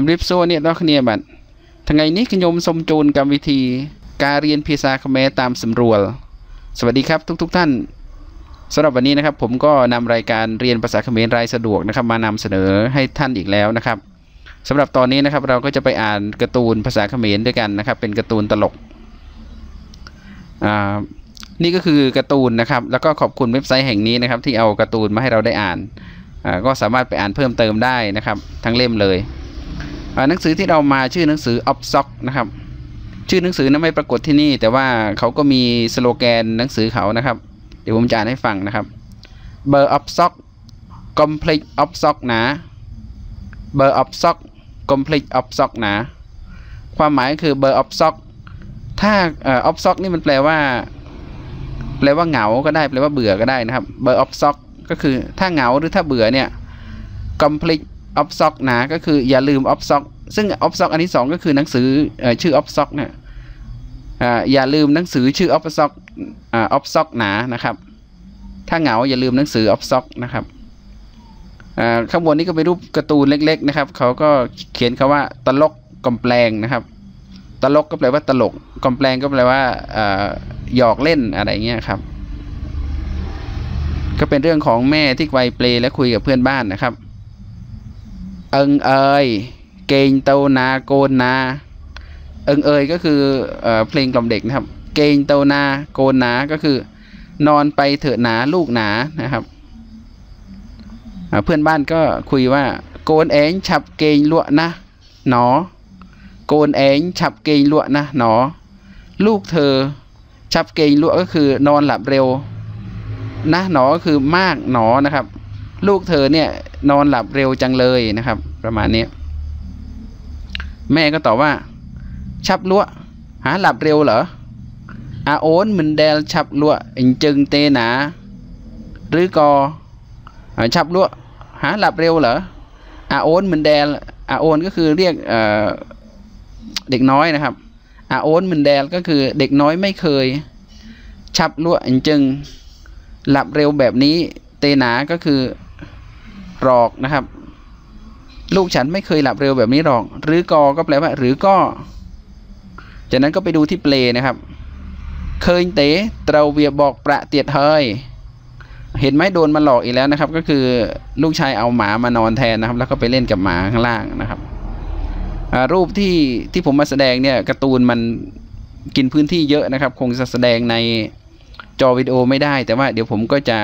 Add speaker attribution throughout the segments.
Speaker 1: ជំរាបសួរអ្នកនរគ្នាបាទថ្ងៃនេះខ្ញុំសូមជូនកម្មវិធីការរៀនភាសាខ្មែរតាមសម្រួលសวัสดีครับทุกๆทท่านสำหรับวันนี้นะครับ ผมก็นำรายการเรียนภาษาเขมรรายสะดวกนะครับ มานำเสนอให้ท่านอีกแล้วนะครับสำหรับตอนนี้นะครับ เราก็จะไปอ่านการ์ตูนภาษาเขมรด้วยกันนะครับ เป็นการ์ตูนตลกอ่านี่ก็คือการ์ตูนนะครับ แล้วก็ขอบคุณเว็บไซต์แห่งนี้นะครับ ที่เอาการ์ตูนมาให้เราได้อ่านอ่าก็สามารถไปอ่านเพิ่มเติมได้นะครับ ทั้งเล่มเลยอ่า หนังสือที่เรามาชื่อหนังสือ o p s o c นะครับ ชื่อหนังสือนั้นไม่ปรากฏที่นี่ แต่ว่าเขาก็มีสโลแกนหนังสือเขานะครับ เดี๋ยวผมจะอ่านให้ฟังนะครับเบอร์ o p s o c complete o p s o c นะเบอร์ o p s o c complete o p s o c นะ ความหมายคือเบอร์ o p s o c ถ้าเอ่อ o p s o c นี่มันแปลว่า แปลว่าเหงาก็ได้แปลว่าเบื่อก็ได้นะครับเบอร์ o p s o c ก็คือถ้าเหงาหรือถ้าเบื่อเนี่ย complete o p s o c นะก็คืออย่าลืม o p s o c ซึ่ง o p s o c อันที่สองก็คือหนังสือเอ่อชื่อ o p s o c เนี่ยอ่าอย่าลืมหนังสือชื่อ o p s o c อ่า o p s o c หนานะครับ ถ้าเหงาอย่าลืมหนังสือ o p s o c นะครับอ่าข้างบนนี้ก็เป็นรูปการ์ตูนเล็ก ๆ นะครับเขาก็เขียนคาว่าตลกกำแปลงนะครับตลกก็แปลว่าตลกกำแปลงก็แปลว่าอ่าหยอกเล่นอะไรเงี้ยครับ ก็เป็นเรื่องของแม่ที่ไกวเปลและคุยกับเพื่อนบ้านนะครับ เอิงเอยเกงเตานาโกนนา เอิงเอยก็คือเพลงกล่อมเด็กนะครับ เกงเตานาโกนนาก็คือนอนไปเถอะหนาลูกหนานะครับเพื่อนบ้านก็คุยว่า โกนเองฉับเกงลวนะหนอ โกนเองฉับเกงลวนะหนอ ลูกเธอฉับเกงลวก็คือนอนหลับเร็ว นะหนอก็คือมากหนอนะครับ ลูกเธอเนี่ยนอนหลับเร็วจังเลยนะครับ ประมาณนี้ แม่ก็ตอบว่า ชับลัวหาหลับเร็วเหรออาโอนมันแดลชับลัวอิงจึงเตหนาหรือกออ่าชับลัวหาหลับเร็วเหรออาโอนมันแดลอาโอนก็คือเรียกเเด็กน้อยนะครับอาโอนมันแดลก็คือเด็กน้อยไม่เคย ชับลัวอิงจึงหลับเร็วแบบนี้เตหนาก็คือ หรอกนะครับ ลูกฉันไม่เคยหลับเร็วแบบนี้หรอก หรือกอก็แปลว่า หรือก็ จากนั้นก็ไปดูที่เปลนะครับ เคยเต๋เตาเวียบอกประเตียดเฮยเห็นไหมโดนมันหลอกอีกแล้วนะครับ ก็คือลูกชายเอาหมามานอนแทนนะครับ แล้วก็ไปเล่นกับหมาข้างล่างนะครับรูปที่ที่ผมมาแสดงเนี่ยการ์ตูนมันกินพื้นที่เยอะนะครับ คงจะแสดงในจอวิดีโอไม่ได้ แต่ว่าเดี๋ยวผมก็จะ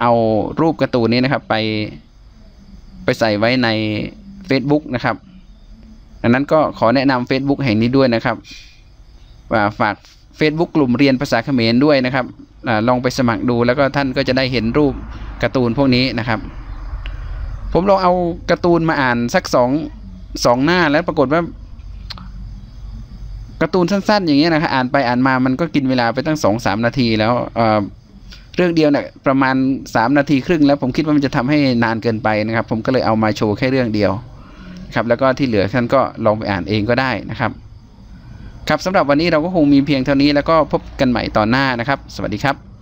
Speaker 1: เอารูปการ์ตูนนี้นะครับไป ไปใส่ไว้ใน Facebook นะครับดังนั้นก็ขอแนะนำ Facebook แห่งนี้ด้วยนะครับฝาก Facebook กลุ่มเรียนภาษาเขมรด้วยนะครับอลองไปสมัครดูแล้วก็ท่านก็จะได้เห็นรูปการ์ตูนพวกนี้นะครับ ผมลองเอาการ์ตูนมาอ่านสักสองสองหน้าแล้วปรากฏว่าการ์ตูนสั้นๆ อย่างเงี้ยนะครับอ่านไปอ่านมามันก็กินเวลาไปตั้งสองสามนาทีแล้ว เรื่องเดียวเนี่ยประมาณสามนาทีครึ่งแล้วผมคิดว่ามันจะทำให้นานเกินไปนะครับ ผมก็เลยเอามาโชว์แค่เรื่องเดียวครับแล้วก็ที่เหลือท่านก็ลองไปอ่านเองก็ได้นะครับ ครับสำหรับวันนี้เราก็คงมีเพียงเท่านี้แล้วก็พบกันใหม่ตอนหน้านะครับ สวัสดีครับ